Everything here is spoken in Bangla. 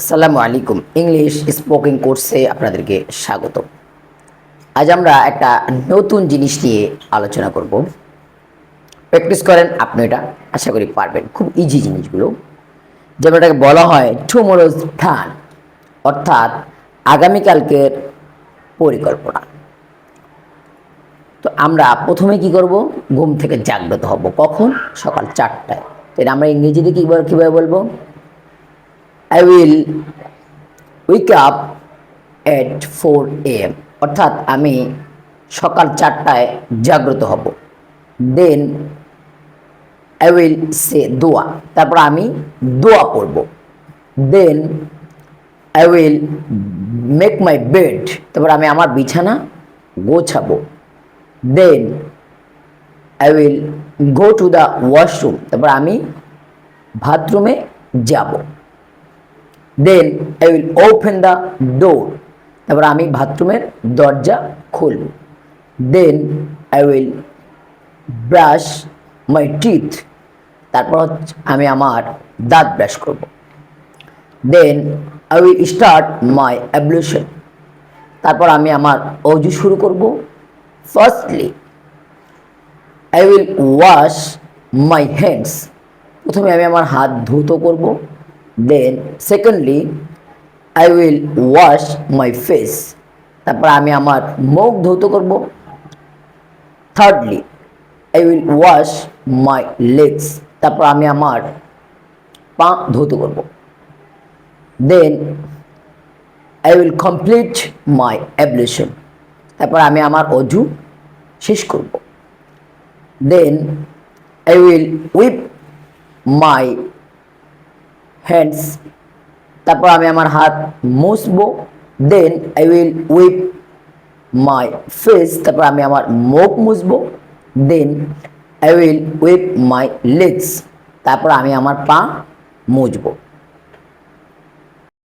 আসসালামু আলাইকুম। ইংলিশ স্পোকিং কোর্সে আপনাদেরকে স্বাগত। আজ আমরা একটা নতুন জিনিস নিয়ে আলোচনা করব। প্র্যাকটিস করেন আপনি এটা, আশা করি পারবেন। খুব ইজি জিনিসগুলো। যেমন এটাকে বলা হয় টুমোরোজ প্ল্যান অর্থাৎ আগামীকালকের পরিকল্পনা। তো আমরা প্রথমে কি করব? ঘুম থেকে জাগ্রত হব। কখন? সকাল চারটায়। তো এটা আমরা ইংরেজিতে কী কীভাবে বলব? I will wake up at four AM অর্থাৎ আমি সকাল চারটায় জাগ্রত হব। দেন আই উইল সে দোয়া তারপর আমি দোয়া পড়ব। Then I will make my bed তারপর আমি আমার বিছানা গোছাবো। Then I will go to the washroom তারপর আমি বাথরুমে যাব। Then I will open the door তারপর আমি বাথরুমের দরজা খুলব। Then I will brush my teeth তারপর হচ্ছে আমি আমার দাঁত ব্রাশ করব। Then I will start my ablution তারপর আমি আমার অজু শুরু করব। Firstly I will wash my hands প্রথমে আমি আমার হাত ধুতো করব। Then secondly I will wash my face তারপর আমি আমার মুখ ধৌত করব। Thirdly I will wash my legs তারপর আমি আমার পা ধৌত করব। Then I will complete my ablution তারপর আমি আমার অজু শেষ করব। Then I will wipe my hands তারপর আমি আমার হাত মুছবো then I will wipe my face তারপর আমি আমার মুখ মুছবো then I will wipe my legs তারপর আমি আমার পা মুছবো।